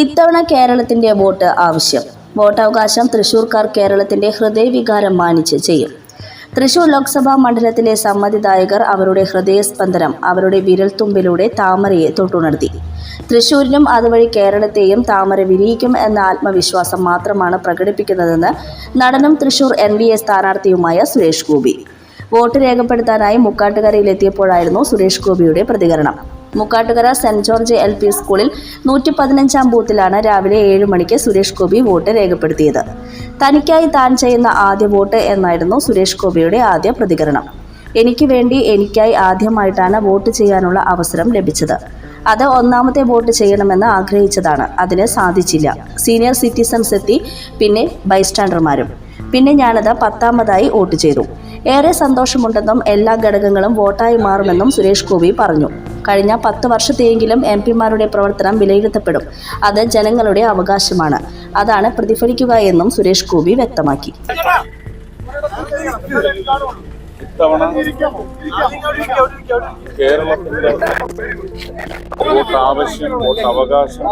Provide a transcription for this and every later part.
ഇത്തവണ കേരളത്തിന്റെ വോട്ട് ആവശ്യം. വോട്ടവകാശം തൃശൂർക്കാർ കേരളത്തിന്റെ ഹൃദയവികാരം മാനിച്ച് ചെയ്യും. തൃശൂർ ലോക്സഭാ മണ്ഡലത്തിലെ സമ്മതിദായകർ അവരുടെ ഹൃദയസ്പന്ദനം അവരുടെ വിരൽത്തുമ്പിലൂടെ താമരയെ തൊട്ടുണർത്തി. തൃശൂരിനും അതുവഴി കേരളത്തെയും താമര വിരിയിക്കും എന്ന ആത്മവിശ്വാസം മാത്രമാണ് പ്രകടിപ്പിക്കുന്നതെന്ന് നടനും തൃശൂർ എൻ ഡി എ സ്ഥാനാർത്ഥിയുമായ സുരേഷ് ഗോപി. വോട്ട് രേഖപ്പെടുത്താനായി മുക്കാട്ടുകരയിലെത്തിയപ്പോഴായിരുന്നു സുരേഷ് ഗോപിയുടെ പ്രതികരണം. Mukkattukara saint George L P സ്കൂളിൽ നൂറ്റി പതിനഞ്ചാം ബൂത്തിലാണ് രാവിലെ ഏഴ് മണിക്ക് സുരേഷ് ഗോപി വോട്ട് രേഖപ്പെടുത്തിയത്. തനിക്കായി താൻ ചെയ്യുന്ന ആദ്യ വോട്ട് എന്നായിരുന്നു സുരേഷ് ഗോപിയുടെ ആദ്യ പ്രതികരണം. എനിക്ക് വേണ്ടി എനിക്കായി ആദ്യമായിട്ടാണ് വോട്ട് ചെയ്യാനുള്ള അവസരം ലഭിച്ചത്. അത് ഒന്നാമത്തെ വോട്ട് ചെയ്യണമെന്ന് ആഗ്രഹിച്ചതാണ്. അതിന് സാധിച്ചില്ല. സീനിയർ സിറ്റിസൺസ് എത്തി പിന്നെ ബൈസ്റ്റാൻഡർമാരും. പിന്നെ ഞാനത് പത്താമതായി വോട്ട് ചെയ്തു. ഏറെ സന്തോഷമുണ്ടെന്നും എല്ലാ ഘടകങ്ങളും വോട്ടായി മാറുമെന്നും സുരേഷ് ഗോപി പറഞ്ഞു. കഴിഞ്ഞ പത്ത് വർഷത്തെയെങ്കിലും എം പിമാരുടെ പ്രവർത്തനം വിലയിരുത്തപ്പെടും. അത് ജനങ്ങളുടെ അവകാശമാണ്. അതാണ് പ്രതിഫലിക്കുക എന്നും സുരേഷ് ഗോപി വ്യക്തമാക്കി. ഇത്തവണ കേരളത്തിന്റെ വോട്ട് ആവശ്യം വോട്ട് അവകാശം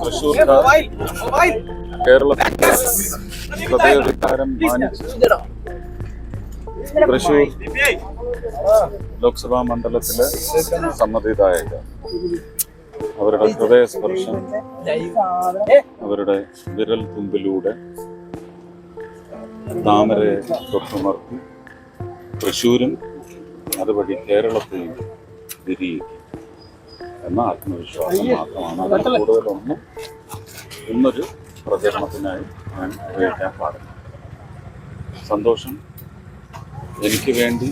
തൃശ്ശൂർക്കാർ കേരളത്തിന്റെ ഹൃദയവികാരം മാനിച്ച്. തൃശൂർ ലോക്സഭാ മണ്ഡലത്തിലെ സമ്മതിദായക അവരുടെ ഹൃദയസ്പർശം അവരുടെ വിരൽ തുമ്പിലൂടെ താമരയെ തൊട്ടുമർത്തി തൃശ്ശൂരും അതുവഴി കേരളത്തെയും വിരിയിക്കും എന്ന ആത്മവിശ്വാസം മാത്രമാണ്. അതിൽ കൂടുതലൊന്നും ഇന്നൊരു പ്രചരണത്തിനായി ഞാൻ ഉപയോഗിക്കാൻ പാടില്ല. സന്തോഷം. എനിക്ക് വേണ്ടി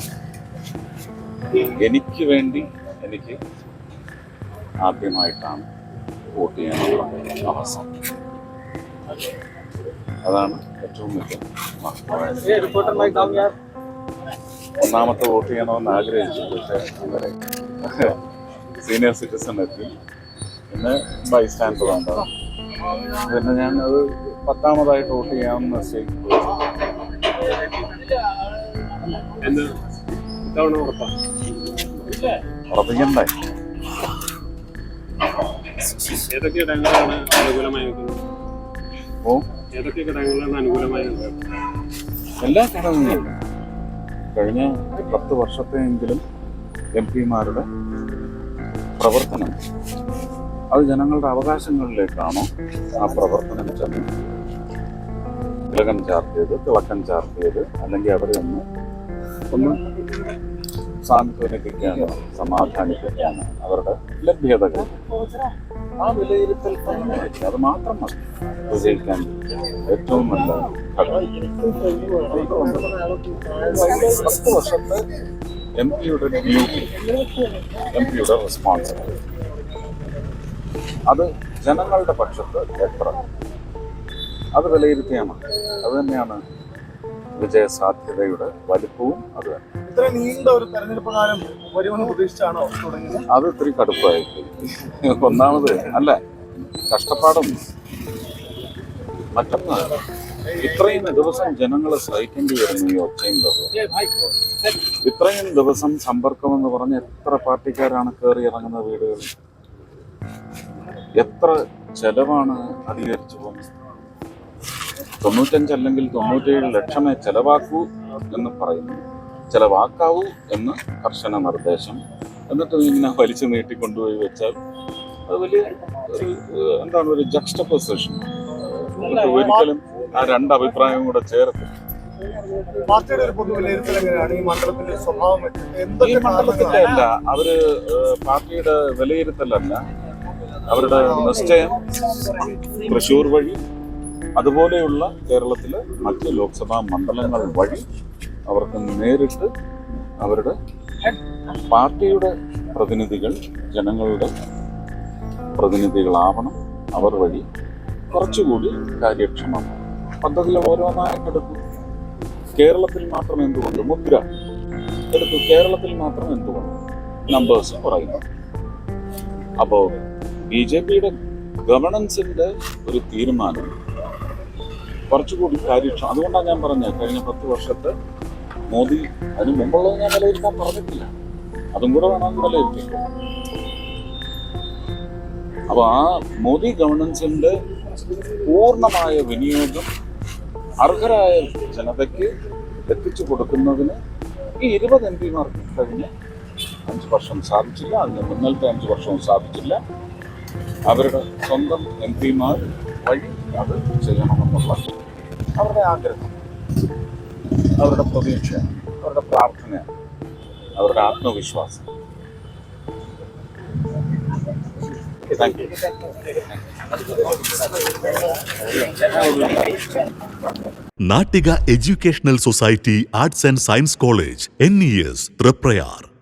എനിക്ക് വേണ്ടി എനിക്ക് ആദ്യമായിട്ടാണ് വോട്ട് ചെയ്യാനുള്ള അവസരം. അതാണ് ഏറ്റവും വലിയ ഒന്നാമത്തെ വോട്ട് ചെയ്യണമെന്ന് ആഗ്രഹിച്ചു പക്ഷേ അങ്ങനെ സീനിയർ സിറ്റിസൺ എത്തി. പിന്നെ ബൈസ്റ്റാൻഡർ ഉണ്ടാവും പിന്നെ ഞാൻ അത് പത്താമതായിട്ട് വോട്ട് ചെയ്യാമെന്ന് നിശ്ചയിക്കുന്നു ഉറപ്പാണ്. ഉറപ്പിക്കണ്ടേ? ഏതൊക്കെ ഇടങ്ങളാണ് അനുകൂലമായി ഓ? ഏതൊക്കെ ഘടകങ്ങളാണ് അനുകൂലമായി എല്ലാ ഘടകങ്ങളും കഴിഞ്ഞ പത്ത് വർഷത്തെയെങ്കിലും എം പിമാരുടെ പ്രവർത്തനം. അത് ജനങ്ങളുടെ അവകാശങ്ങളിലേക്കാണോ ആ പ്രവർത്തനം ചെന്ന് തിലകം ചാർത്തിയത് തിളക്കം ചാർത്തിയത് അല്ലെങ്കിൽ അവരെ ഒന്ന് ഒന്ന് സാന്ത്വനിപ്പിക്കാനോ കിട്ടിയാണ് അവരുടെ ലഭ്യതകൾ. ആ വിലയിരുത്തൽ അത് മാത്രം മതി. വിജയിക്കാൻ ഏറ്റവും നല്ല പത്ത് വർഷത്തെ എം പിയുടെ ഡ്യൂട്ടി എം പിയുടെ റെസ്പോൺസിബിലിറ്റി അത് ജനങ്ങളുടെ പക്ഷത്ത് എത്ര? അത് വിലയിരുത്തിയാൽ മതി. അത് തന്നെയാണ് വിജയസാധ്യതയുടെ വലിപ്പവും അത് തന്നെ. ഇത്ര നീണ്ട ഒരു തെരഞ്ഞെടുപ്പ് കാലം വരുമെന്ന് പ്രതീക്ഷിച്ചാണോ തുടങ്ങിയത്? അത് ഇത്തിരി കടുപ്പായി. ഒന്നാമത് അല്ല കഷ്ടപ്പാടും മറ്റൊന്ന് ഇത്രയും ദിവസം ജനങ്ങളെ സഹിക്കേണ്ടി വരുന്നു ഈ ഒറ്റയും. ഇത്രയും ദിവസം സമ്പർക്കം എന്ന് പറഞ്ഞ എത്ര പാർട്ടിക്കാരാണ് കയറി ഇറങ്ങുന്ന വീടുകളിൽ? എത്ര ചെലവാണ് അധികരിച്ചു പോകുന്നത്? തൊണ്ണൂറ്റഞ്ച് അല്ലെങ്കിൽ തൊണ്ണൂറ്റേഴ് ലക്ഷമേ ചെലവാക്കൂ എന്ന് പറയുന്നു. ചെലവാക്കാവൂ എന്ന് കർശന നിർദ്ദേശം. എന്നിട്ട് ഇങ്ങനെ വലിച്ചു നീട്ടിക്കൊണ്ടുപോയി വെച്ചാൽ അത് വലിയ ഒരു എന്താണ് ഒരു ജക്സ്റ്റ പൊസിഷൻ ഒരിക്കലും ആ രണ്ട് അഭിപ്രായവും കൂടെ ചേർത്ത് പാർട്ടിയുടെ ഒരു പൊതു വിലയിരുത്തൽ എങ്ങനെയാണ്? ഈ മണ്ഡലത്തിന്റെ സ്വഭാവം ഈ മണ്ഡലത്തിന്റെ അല്ല അവർ പാർട്ടിയുടെ വിലയിരുത്തലല്ല. അവരുടെ നിശ്ചയം തൃശൂർ വഴി അതുപോലെയുള്ള കേരളത്തിലെ മറ്റ് ലോക്സഭാ മണ്ഡലങ്ങൾ വഴി അവർക്ക് നേരിട്ട് അവരുടെ പാർട്ടിയുടെ പ്രതിനിധികൾ ജനങ്ങളുടെ പ്രതിനിധികളാവണം അവർ വഴി കുറച്ചുകൂടി കാര്യക്ഷമമാണ് പദ്ധതികൾ ഓരോന്നായിട്ടെടുത്തു കേരളത്തിൽ മാത്രം എന്തുകൊണ്ട്? മുദ്ര. എടുത്തു കേരളത്തിൽ മാത്രം എന്തുകൊണ്ട്? നമ്പേഴ്സ് കുറയുന്നു അപ്പോൾ ബി ജെ പിയുടെ ഗവർണൻസിന്റെ ഒരു തീരുമാനം കുറച്ചുകൂടി കാര്യക്ഷമം. അതുകൊണ്ടാണ് ഞാൻ പറഞ്ഞത് കഴിഞ്ഞ പത്ത് വർഷത്തെ മോദി അതിന് മുമ്പുള്ളത് ഞാൻ വിലയിരുത്താൻ പറഞ്ഞിട്ടില്ല. അതും കൂടെ വേണമെങ്കിൽ വിലയിരുത്തിക്കോ അപ്പോൾ ആ മോദി ഗവൺമെൻസിന്റെ പൂർണമായ വിനിയോഗം അർഹരായ ജനതയ്ക്ക് എത്തിച്ചു കൊടുക്കുന്നതിന് ഈ ഇരുപത് എം പിമാർക്ക് കഴിഞ്ഞ അഞ്ച് വർഷം സാധിച്ചില്ല. അതിന് മുന്നത്തെ അഞ്ച് വർഷവും സാധിച്ചില്ല. അവരുടെ സ്വന്തം എം പിമാർ വഴി അത് ചെയ്യണമെന്നുള്ള അവരുടെ ആഗ്രഹം. അവരുടെ പ്രതീക്ഷ അവരുടെ പ്രാർത്ഥന അവരുടെ ആത്മവിശ്വാസം. Thank you Nattika educational society arts and science college N E S Triprayar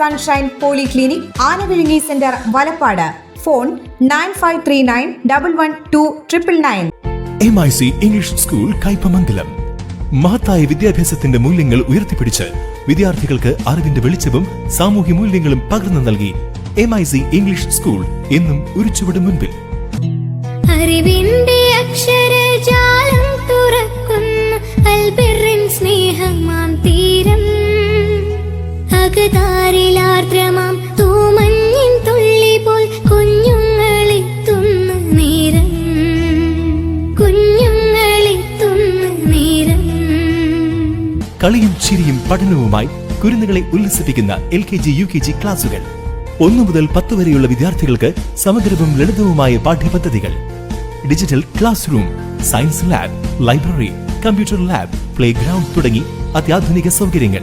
Sunshine polyclinic Anavizhungi centre Valappad. Phone nine five three nine double one two triple nine. M I C English school Kaipamangalam മഹത്തായ വിദ്യാഭ്യാസത്തിന്റെ മൂല്യങ്ങൾ ഉയർത്തിപ്പിടിച്ച് വിദ്യാർത്ഥികൾക്ക് അറിവിന്റെ വെളിച്ചവും സാമൂഹ്യ മൂല്യങ്ങളും പകർന്നു നൽകി M I C English school എന്നും ഒരു ചുവട് മുൻപിൽ. അറിവിന്റെ അക്ഷരജാലം തുറക്കുന്ന. അൽബിറിൻ സ്നേഹമാം തീരം അകതാരിലാർദ്രമാം തൂമഞ്ഞിൻ തുള്ളി പോൽ കുഞ്ഞുങ്ങളെത്തുന്ന നേരം. കുഞ്ഞുങ്ങളെത്തുന്ന നേരം. കളിയും ചിരിയും പഠനവുമായി കുരുന്നുകളെ ഉല്ലസിപ്പിക്കുന്ന L K G U K G ക്ലാസുകൾ. ഒന്നു മുതൽ പത്ത് വരെയുള്ള വിദ്യാർത്ഥികൾക്ക് സമഗ്രവും ലളിതവുമായ പാഠ്യപദ്ധതികൾ. Digital classroom science lab library computer lab playground തുടങ്ങി അത്യാധുനിക സൗകര്യങ്ങൾ.